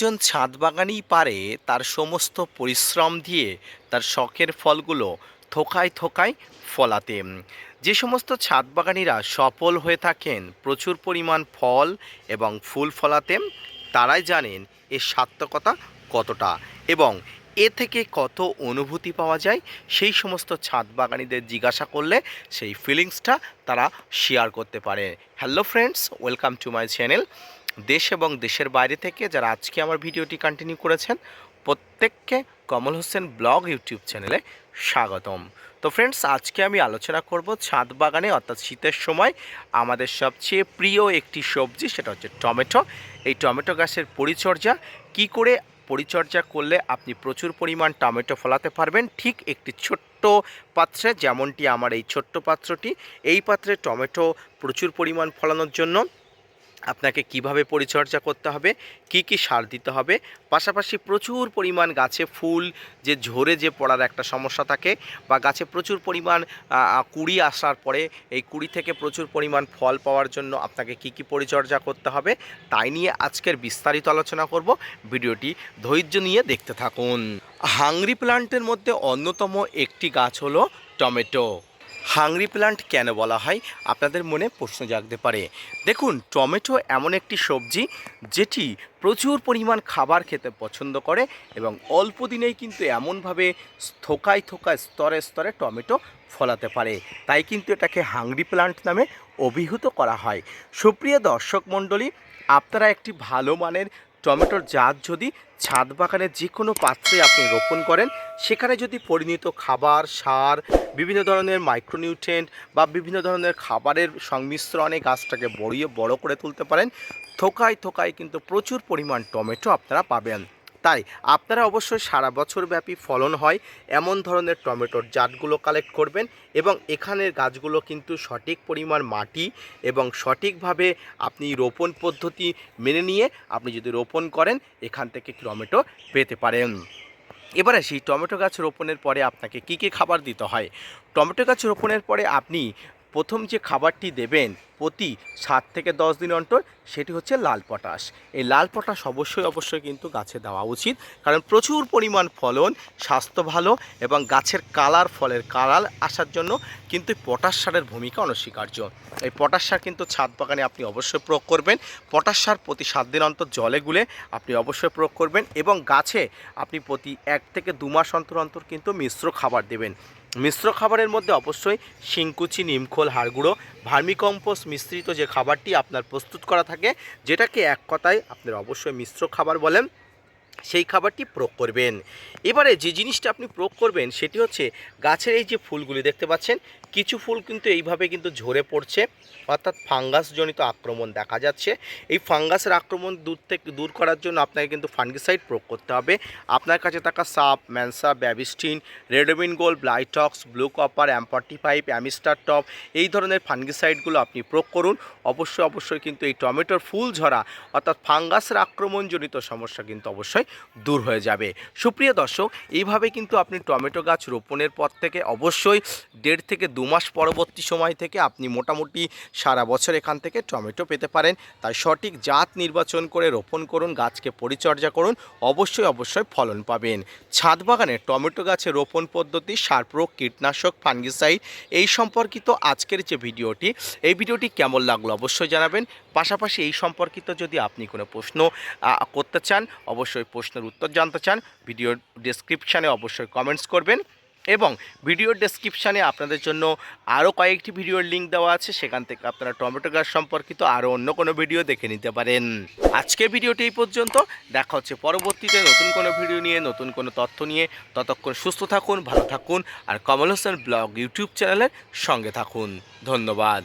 একজন ছাদ বাগানই পারে তার সমস্ত পরিশ্রম দিয়ে তার শখের ফলগুলো থোকায় থোকায় ফলাতে। যে সমস্ত ছাদ বাগানিরা সফল হয়ে থাকেন, প্রচুর পরিমাণ ফল এবং ফুল ফলাতে, তারাই জানেন এর সার্থকতা কতটা এবং এ থেকে কত অনুভূতি পাওয়া যায়। সেই সমস্ত ছাদ বাগানিদের জিজ্ঞাসা করলে সেই ফিলিংসটা তারা শেয়ার করতে পারে। Hello friends welcome to my channel দেশ এবং দেশের বাইরে থেকে যারা আজকে আমার ভিডিওটি কন্টিনিউ করেছেন, প্রত্যেককে কমল হোসেন ব্লগ ইউটিউব চ্যানেলে স্বাগতম। তো ফ্রেন্ডস আজকে আমি আলোচনা করব ছাদ বাগানে, অর্থাৎ শীতের সময়, আমাদের সবচেয়ে প্রিয় একটি সবজি, সেটা হচ্ছে টমেটো। এই টমেটো গাছের পরিচর্যা, কি করে পরিচর্যা করলে আপনি প্রচুর পরিমাণ টমেটো ফলাতে পারবেন, ঠিক একটি ছোট্ট পাত্রে, যেমনটি আমার এই ছোট্ট পাত্রটি, এই পাত্রে টমেটো প্রচুর পরিমাণ ফলানোর জন্য। আপনাকে কীভাবে পরিচর্যা করতে হবে, কি কি সার দিতে হবে, পাশাপাশি প্রচুর পরিমাণ গাছে ফুল যে ঝরে যে পড়ার একটা সমস্যা থাকে বা গাছে প্রচুর পরিমাণ কুড়ি আসার পরে এই কুড়ি থেকে প্রচুর পরিমাণ ফল পাওয়ার জন্য আপনাকে কি কি পরিচর্যা করতে হবে, তাই নিয়ে আজকের বিস্তারিত আলোচনা করব। ভিডিওটি ধৈর্য নিয়ে দেখতে থাকুন। হাংরি প্লান্টের মধ্যে অন্যতম একটি গাছ হলো টমেটো। হাংরি প্লান্ট কেন বলা হয়? আপনাদের মনে প্রশ্ন জাগতে পারে। দেখুন, টমেটো এমন একটি সবজি যেটি প্রচুর পরিমাণ খাবার খেতে পছন্দ করে এবং অল্প দিনেই কিন্তু এমনভাবে থোকায় থোকায় স্তরে স্তরে টমেটো ফলাতে পারে। তাই কিন্তু এটাকে হাংরি প্লান্ট নামে অভিহিত করা হয়। সুপ্রিয় দর্শক মণ্ডলী, আপনারা একটি ভালো মানের টমেটোর জাত যদি ছাদ বাগানের যে কোনো পাত্রে আপনি রোপণ করেন, সেখানে যদি পরিণত খাবার, সার, বিভিন্ন ধরনের মাইক্রোনিউট্রেন্ট বা বিভিন্ন ধরনের খাবারের সংমিশ্রণে গাছটাকে বড়িয়ে বড় করে তুলতে পারেন, থোকায় থোকায় কিন্তু প্রচুর পরিমাণ টমেটো আপনারা পাবেন। তাই আপনারা অবশ্যই সারা বছর ব্যাপী ফলন হয় এমন ধরনের টমেটোর জাতগুলো কালেক্ট করবেন এবং এখানের গাছগুলো কিন্তু সঠিক পরিমাণ মাটি এবং সঠিকভাবে আপনি রোপণ পদ্ধতি মেনে নিয়ে আপনি যদি রোপণ করেন, এখান থেকে টমেটো পেতে পারেন। এবারে সেই টমেটো গাছ রোপণের পরে আপনাকে কী কী খাবার দিতে হয়? টমেটো গাছ রোপণের পরে আপনি প্রথম যে খাবারটি দেবেন প্রতি সাত থেকে দশ দিন অন্তর, সেটি হচ্ছে লাল পটাশ। এই লাল পটাশ অবশ্যই অবশ্যই কিন্তু গাছে দেওয়া উচিত। কারণ প্রচুর পরিমাণ ফলন, স্বাস্থ্য ভালো এবং গাছের কালার, ফলের কালার আসার জন্য কিন্তু পটাশ সারের ভূমিকা অনস্বীকার্য। এই পটাশ সার কিন্তু ছাদ বাগানে আপনি অবশ্যই প্রয়োগ করবেন। পটাশ সার প্রতি সাত দিন অন্তর জলে গুলে আপনি অবশ্যই প্রয়োগ করবেন এবং গাছে আপনি প্রতি এক থেকে দু মাস অন্তর অন্তর কিন্তু মিশ্র খাবার দেবেন। মিশ্র খাবারের মধ্যে অবশ্যই শিংকুচি, নিমখোল, হাড়গুঁড়ো, ভার্মিকম্পোস্ট মিশ্রিত যে খাবারটি আপনার প্রস্তুত করা থাকে, যেটাকে এক কথায় আপনার অবশ্যই মিশ্র খাবার বলেন, সেই খাবারটি প্রয়োগ করবেন। এবারে যে জিনিসটা আপনি প্রয়োগ করবেন, সেটি হচ্ছে গাছের এই যে ফুলগুলি দেখতে পাচ্ছেন কিছু ফুল কিন্তু এইভাবে কিন্তু ঝরে পড়ছে, অর্থাৎ ফাঙ্গাসজনিত আক্রমণ দেখা যাচ্ছে। এই ফাঙ্গাসের আক্রমণ দূর থেকে, দূর করার জন্য আপনাকে কিন্তু ফাঙ্গিসাইড প্রয়োগ করতে হবে। আপনার কাছে থাকা সাপ, ম্যানসা, Bavistin Ridomil gold Blitox, blue copper অ্যাম্পার্টি five, Amistar top, এই ধরনের ফাঙ্গিসাইডগুলো আপনি প্রয়োগ করুন। অবশ্যই অবশ্যই কিন্তু এই টমেটোর ফুল ঝরা, অর্থাৎ ফাঙ্গাসের আক্রমণজনিত সমস্যা কিন্তু অবশ্যই দূর হয়ে যাবে। সুপ্রিয় দর্শক, এইভাবে কিন্তু আপনি টমেটো গাছ রোপণের পর থেকে অবশ্যই দেড় থেকে দু মাস পরবর্তী সময় থেকে আপনি মোটামুটি সারা বছর এখান থেকে টমেটো পেতে পারেন। তাই সঠিক জাত নির্বাচন করে রোপণ করুন, গাছকে পরিচর্যা করুন, অবশ্যই অবশ্যই ফলন পাবেন। ছাদ বাগানে টমেটো গাছে রোপণ পদ্ধতি, সার প্রয়োগ, কীটনাশক, ফাঙ্গিসাইড এই সম্পর্কিত আজকের যে ভিডিওটি, এই ভিডিওটি কেমন লাগল অবশ্যই জানাবেন। পাশাপাশি এই সম্পর্কিত যদি আপনি কোনো প্রশ্ন করতে চান, অবশ্যই প্রশ্নের উত্তর জানতে চান ভিডিওর ডেসক্রিপশানে অবশ্যই কমেন্টস করবেন। এবং ভিডিওর ডেসক্রিপশানে আপনাদের জন্য আরও কয়েকটি ভিডিওর লিঙ্ক দেওয়া আছে। সেখান থেকে আপনারা টমেটো গাছ সম্পর্কিত আরও অন্য কোনো ভিডিও দেখে নিতে পারেন। আজকে ভিডিওটি এই পর্যন্ত। দেখা হচ্ছে পরবর্তীতে নতুন কোনো ভিডিও নিয়ে, নতুন কোনো তথ্য নিয়ে। ততক্ষণ সুস্থ থাকুন, ভালো থাকুন। আর কমল হোসেন ব্লগ ইউটিউব চ্যানেলের সঙ্গে থাকুন। ধন্যবাদ।